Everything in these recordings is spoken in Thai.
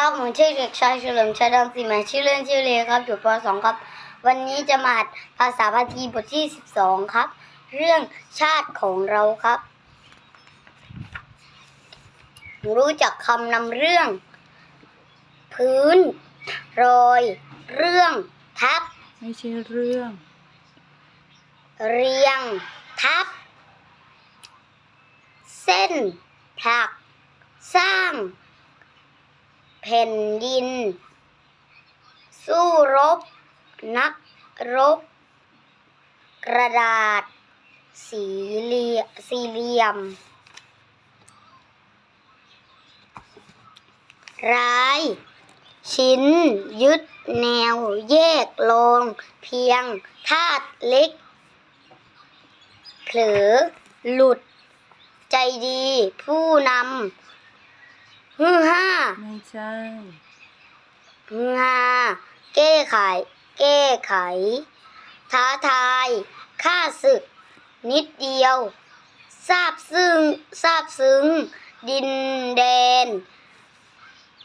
ครับผมชื่อเด็กชายเฉลิมชัยดังสีหมายชื่อเล่นชื่อเลครับอยู่ป .2 ครับ วันนี้จะมาอ่านภาษาพาทีบทที่ 12 ครับ เรื่องชาติของเราครับ รู้จักคำนำเรื่อง พื้น รอย เรื่องทับ ไม่ใช่เรื่อง เรียง ทับ เส้นผลัก สร้าง แผ่นดิน สู้รบ นักรบ กระดาษ สีเหลี่ยสี่เหลี่ยม ร้าย ชิ้น ยึดแนวแยกลง เพียงธาตุเล็ก เผลอ หลุด ใจดี ผู้นำ ฮือห้าไม่ใช่ฮือฮาแก้ไข แก้ไข ท้าทายฆ่าศึก นิดเดียวทราบซึ้งทราบซึ้ง ดินแดน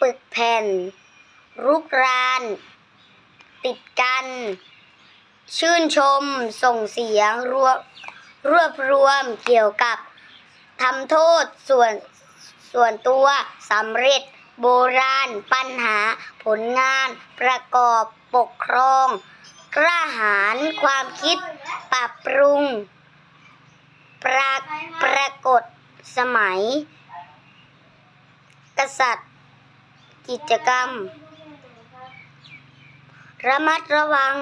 ปึกแผ่น รุกราน ติดกัน ชื่นชมส่งเสียงรวบรวบรวมเกี่ยวกับทำโทษส่วน ส่วนตัวสำเร็จ โบราณ ปัญหา ผลงาน ประกอบปกครองกล้าหาญความคิด ปรับปรุง ปราปรากฏสมัย กษัตริย์ กิจกรรม ระมัดระวัง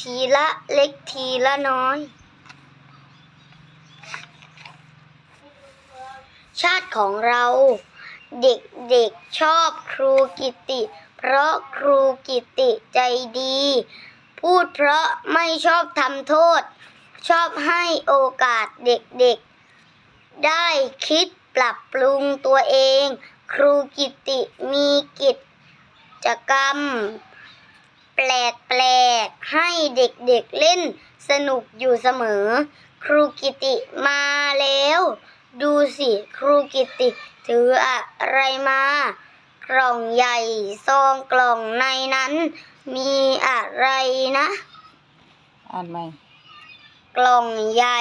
ทีละเล็กทีละน้อย ชาติของเรา เด็กๆชอบครูกิติ เพราะครูกิติใจดี พูดเพราะไม่ชอบทำโทษ ชอบให้โอกาสเด็กๆ ได้คิดปรับปรุงตัวเอง ครูกิติมีกิจกรรม แปลกๆ ให้เด็กๆเล่นสนุกอยู่เสมอ ครูกิติมาแล้ว ดูสิครูกิติถืออะไรมา กล่องใหญ่ซองกล่องในนั้น มีอะไรนะ อ่านใหม่กล่องใหญ่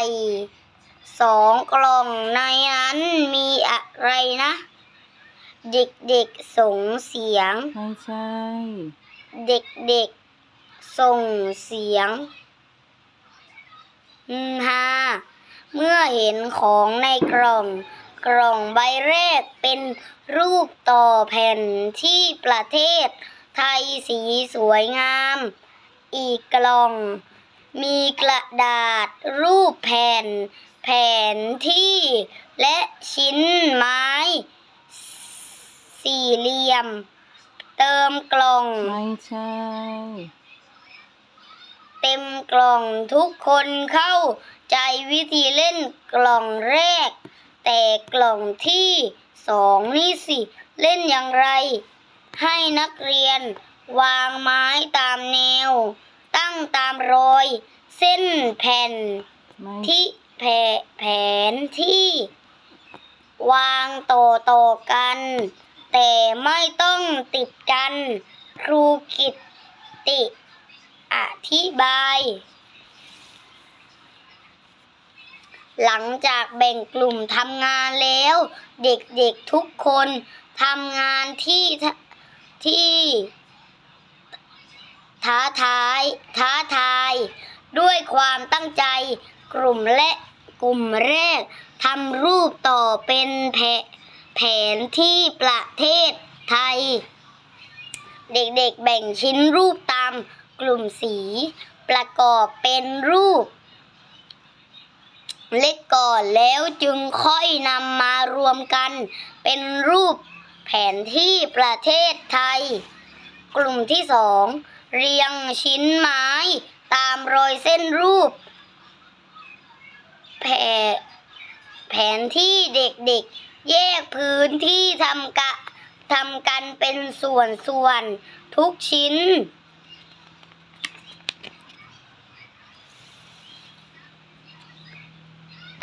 สองกล่องในนั้นมีอะไรนะ เด็กๆส่งเสียง ไม่ใช่ เด็กๆส่งเสียงฮือฮา เมื่อเห็นของในกล่อง กล่องใบแรกเป็นรูปต่อแผ่นที่ประเทศ ไทยสีสวยงาม อีกกล่อง มีกระดาษรูปแผ่น แผนที่และชิ้นไม้ สี่เหลี่ยม เติมกล่อง ไม่ใช่ เต็มกล่องทุกคนเข้า ใจวิธีเล่นกล่องแรก แต่กล่องที่สองนี่สิ เล่นอย่างไร ให้นักเรียน วางไม้ตามแนว ตั้งตามรอย เส้นแผ่นไม่ที่แผแผนที่ วางต่อต่อกัน แต่ไม่ต้องติดกัน ครูกิตติ อธิบาย หลังจากแบ่งกลุ่มทำงานแล้ว เด็กๆทุกคนทำงานที่ที่ท้าทายท้าทาย ด้วยความตั้งใจกลุ่มและกลุ่มแรกทำรูปต่อเป็นแผแผนที่ประเทศไทย เด็กๆแบ่งชิ้นรูปตามกลุ่มสี ประกอบเป็นรูป เล็กก่อนแล้วจึงค่อยนำมารวมกัน เป็นรูปแผนที่ประเทศไทย กลุ่มที่สองเรียงชิ้นไม้ตามรอยเส้นรูป แผแผนที่เด็กๆ แยกพื้นที่ทำกะทำกันเป็นส่วนส่วนๆทุกชิ้น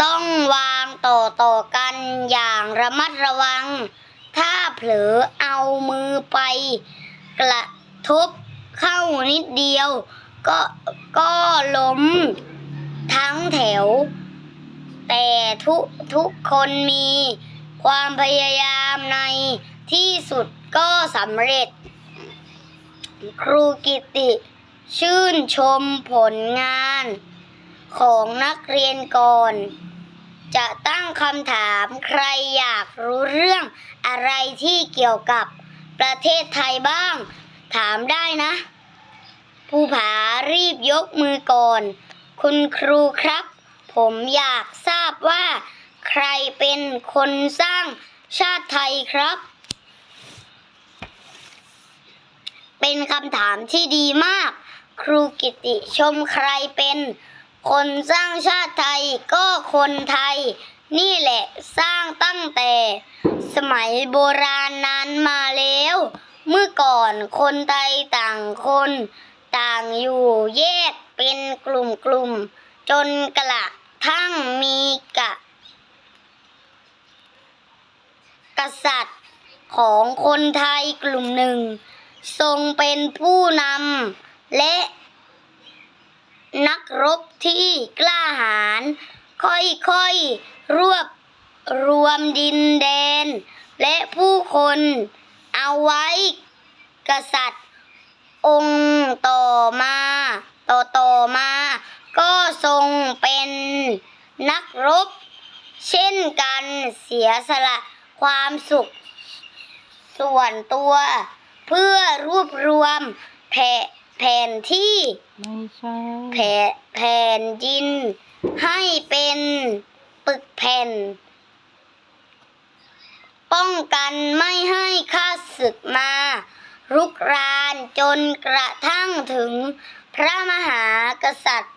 ต้องวางต่อต่อๆกันอย่างระมัดระวัง ถ้าเผลอเอามือไป กระทบเข้านิดเดียว ก็ก็ล้มทั้งแถว แต่ทุกทุกคนมีความพยายามในที่สุดก็สำเร็จ ครูกิติชื่นชมผลงาน ของนักเรียนก่อน จะตั้งคำถามใครอยากรู้เรื่องอะไรที่เกี่ยวกับประเทศไทยบ้าง ถามได้นะ ภูผารีบยกมือก่อน คุณครูครับ ผมอยากทราบว่า ใครเป็นคนสร้างชาติไทยครับ เป็นคำถามที่ดีมาก ครูกิติชมใครเป็น คนสร้างชาติไทยก็คนไทย นี่แหละสร้างตั้งแต่ สมัยโบราณนานมาแล้ว เมื่อก่อนคนไทยต่างคน ต่างอยู่แยกเป็นกลุ่มๆจนกระทั่งมีกะ กษัตริย์ของคนไทยกลุ่มหนึ่ง ทรงเป็นผู้นำและ นักรบที่กล้าหาญค่อยๆ รวบรวมดินแดน และผู้คนเอาไว้ กษัตริย์ องค์ต่อมา ต่อต่อมา ก็ทรงเป็นนักรบ เช่นกันเสียสละความสุขส่วนตัว เพื่อรวบรวมแผ แผนที่ ไม่ใช่แผแผ่นดิน ให้เป็นปึกแผ่น ป้องกันไม่ให้ข้าศึกมา รุกรานจนกระทั่งถึงพระมหากษัตริย์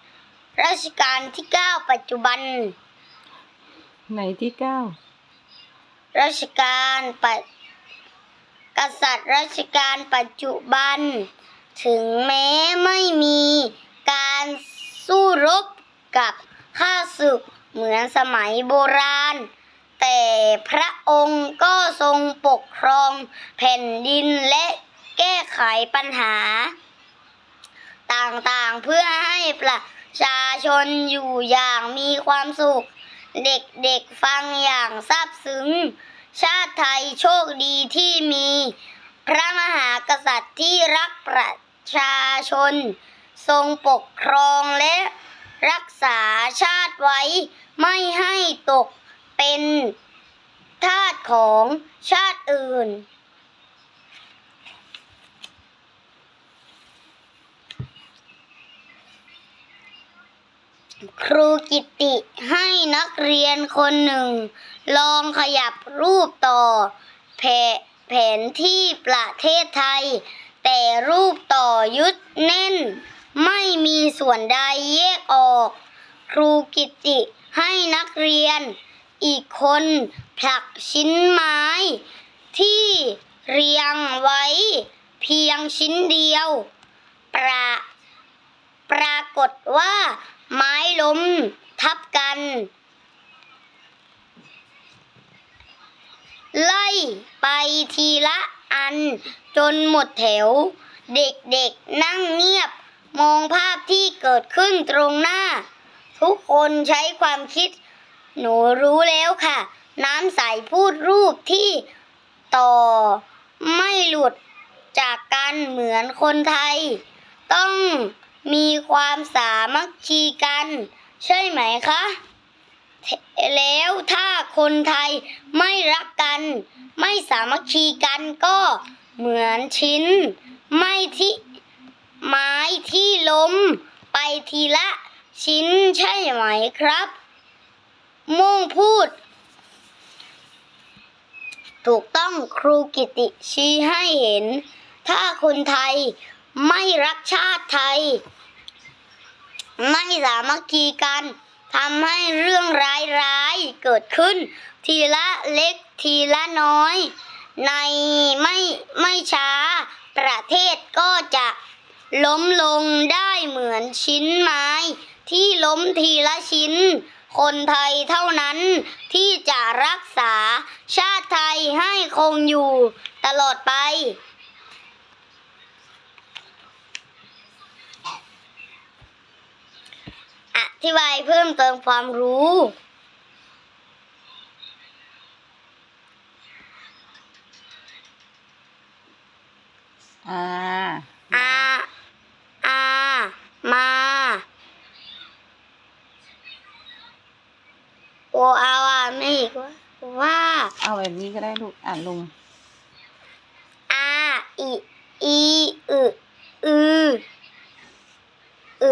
รัชกาลที่ 9 ปัจจุบัน ไหนที่เก้ารัชกาลปัจกษัตริย์รัชกาลปัจจุบัน ถึงแม้ไม่มีการสู้รบกับข้าศึกเหมือนสมัยโบราณ แต่พระองค์ก็ทรงปกครองแผ่นดินและแก้ไขปัญหา ต่างๆเพื่อให้ประชาชนอยู่อย่างมีความสุข เด็กๆฟังอย่างซาบซึ้ง ชาติไทยโชคดีที่มี พระมหากษัตริย์ที่รักประ ชาชน ทรงปกครองและรักษาชาติไว้ไม่ให้ตกเป็นทาสของชาติอื่น ครูกิติให้นักเรียนคนหนึ่ง ลองขยับรูปต่อแผแผนที่ประเทศไทย แต่รูปต่อยึดแน่น ไม่มีส่วนใดแยกออก ครูกิติให้นักเรียน อีกคนผลักชิ้นไม้ ที่เรียงไว้ เพียงชิ้นเดียว ปรปรากฏว่าไม้ล้มทับกัน ไล่ไปทีละ อันจนหมดแถว เด็กๆนั่งเงียบ มองภาพที่เกิดขึ้นตรงหน้า ทุกคนใช้ความคิด หนูรู้แล้วค่ะ น้ำใสพูดรูปที่ต่อไม่หลุดจากกันเหมือนคนไทย ต้องมีความสามัคคีกัน ใช่ไหมคะ แล้วถ้าคนไทยไม่รักกัน ไม่สามัคคีกันก็เหมือนชิ้น ไม่ที่ไม้ที่ล้มไปทีละชิ้นใช่ไหมครับม่วงพูด ถูกต้องครูกิติชี้ให้เห็น ถ้าคนไทยไม่รักชาติไทย ไม่สามัคคีกัน ทำให้เรื่องร้ายๆเกิดขึ้น ทีละเล็กทีละน้อย ในไม่ไม่ช้า ประเทศก็จะล้มลงได้เหมือนชิ้นไม้ ที่ล้มทีละชิ้น คนไทยเท่านั้นที่จะรักษาชาติไทยให้คงอยู่ตลอดไป ธิบายเพิ่มเติมความรู้ อ่า อา อา มา โออาวาไม่อีกว่าว่า เอาแบบนี้ก็ได้ลูกอ่านลง อา อิ อี อึอืออึ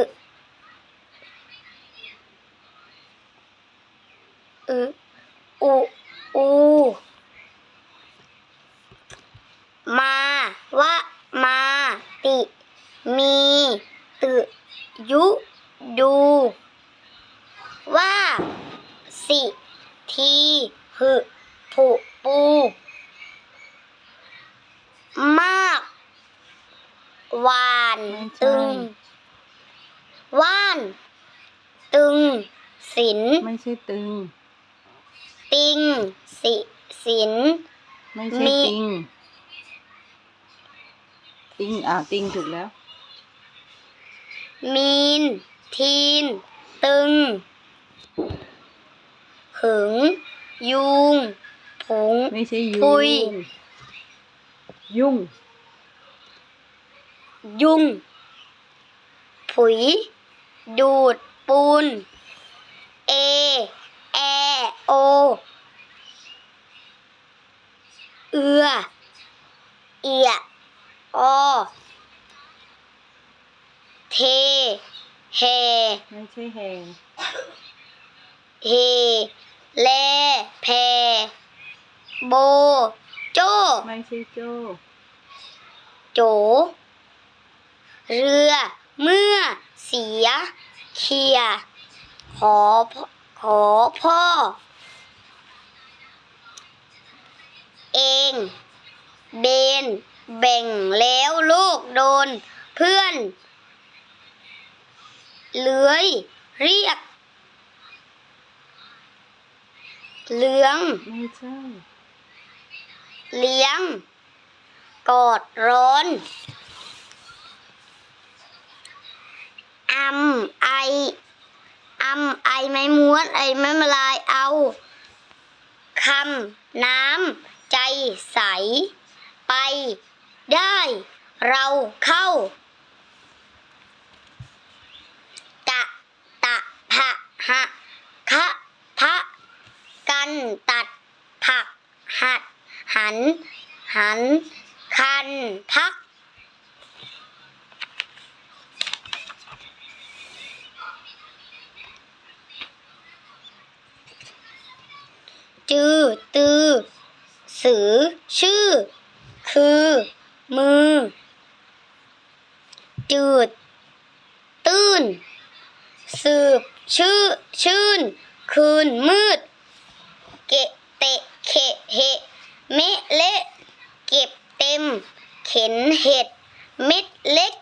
อึอุอู มาวะมาติ มีตึยุดูว่าสิทีหึผุปู มากวานไม่ใช่ตึง ว่าน ตึงสินไม่ใช่ตึง ติงสิสินไม่ใช่มี ติง ติงอ่าติงถูกแล้ว มีน ทีน ตึง หึง ยุง ผง ไม่ใช่ยุปุย งยุ่ง ยุง ผุย ดูด ปูน เอ แอ โอ เอือ เอีย อเทแฮไม่ใช่แฮงเฮแลแพโบโจไม่ใช่โจ้โจ เรือ เมื่อ เสีย เคลียร์ขอพ่อขอพ่อ เอง เบน แบ่งแล้วลูกโดน เพื่อน เลื้อยเรียกเหลืองไม่ใช่เลี้ยง กอดร้อนอำไออำไอไม้ม้วน ไอไม้มาลายเอา คำ น้ำ ใจใส ไป ได้เราเข้ากะตะพะหะคะพะ กันตัด ผัก หัด หัน หัน คัน พัก จือ ตือ สือ ชื่อ คือ มือ จืด ตื้น สืบ ชื่อ ชื่น คืนมืด เกะเตะเขะเหะเมะเละเก็บเต็ม เข็นเห็ด เม็ดเล็ก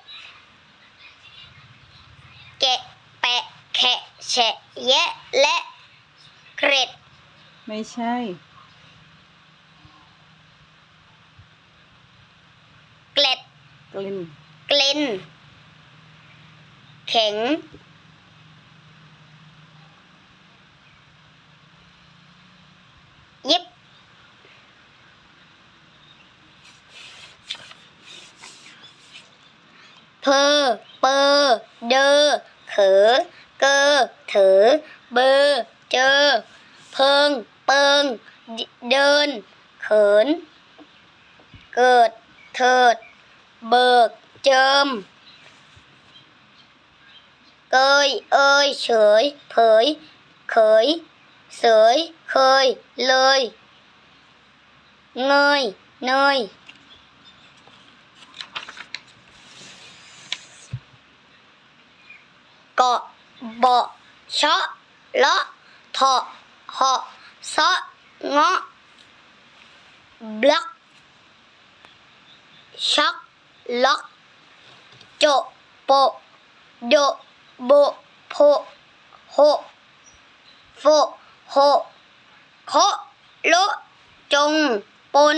แกะแปะแขะแฉะแยะและเกร็ด ไม่ใช่ เกล็ด กลิ่นเกลนแข็งเย็บเพอ เปอ เดอ เขอ เกอ เถอ เบอ เจอ เพิง เปิง เดิน เขิน เกิด เถิด เบิกเจิมเกยเอ่ยเฉยเผยเขยเสยเคยเล็อก โจ โป โด โบ โพโหโฟโหเคโล จง ปน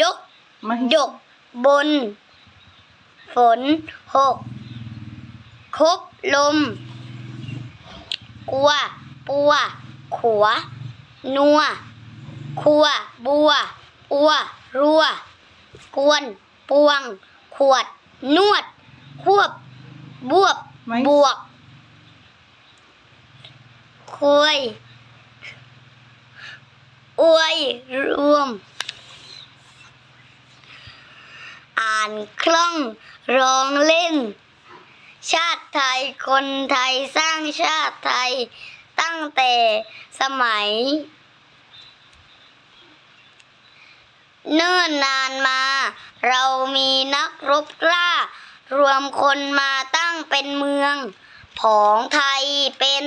ยก ยก บน ฝน หก คบ ลม กลัว ปัว ขัว นัว คัว บัว อัว รัว กวน ปวง ขวด นวด ควบ บวบไม่ บวก คุย อวย รวม อ่านคล่อง ร้องเล่น ชาติไทย คนไทยสร้างชาติไทย ตั้งแต่สมัย เนิ่นนานมา เรามีนักรบกล้า รวมคนมาตั้งเป็นเมือง ผองไทยเป็น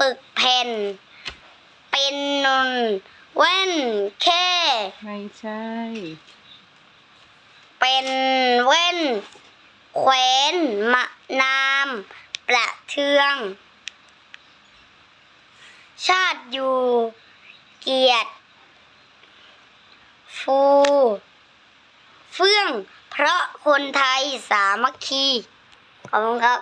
ปึกแผ่น เป็นนนแว่นแค่ ไม่ใช่ เป็นแว่นแขวนมะนามประเทือง ชาติอยู่ เกียรติ ฟูเฟื่องเพราะคนไทยสามัคคี ขอบคุณครับ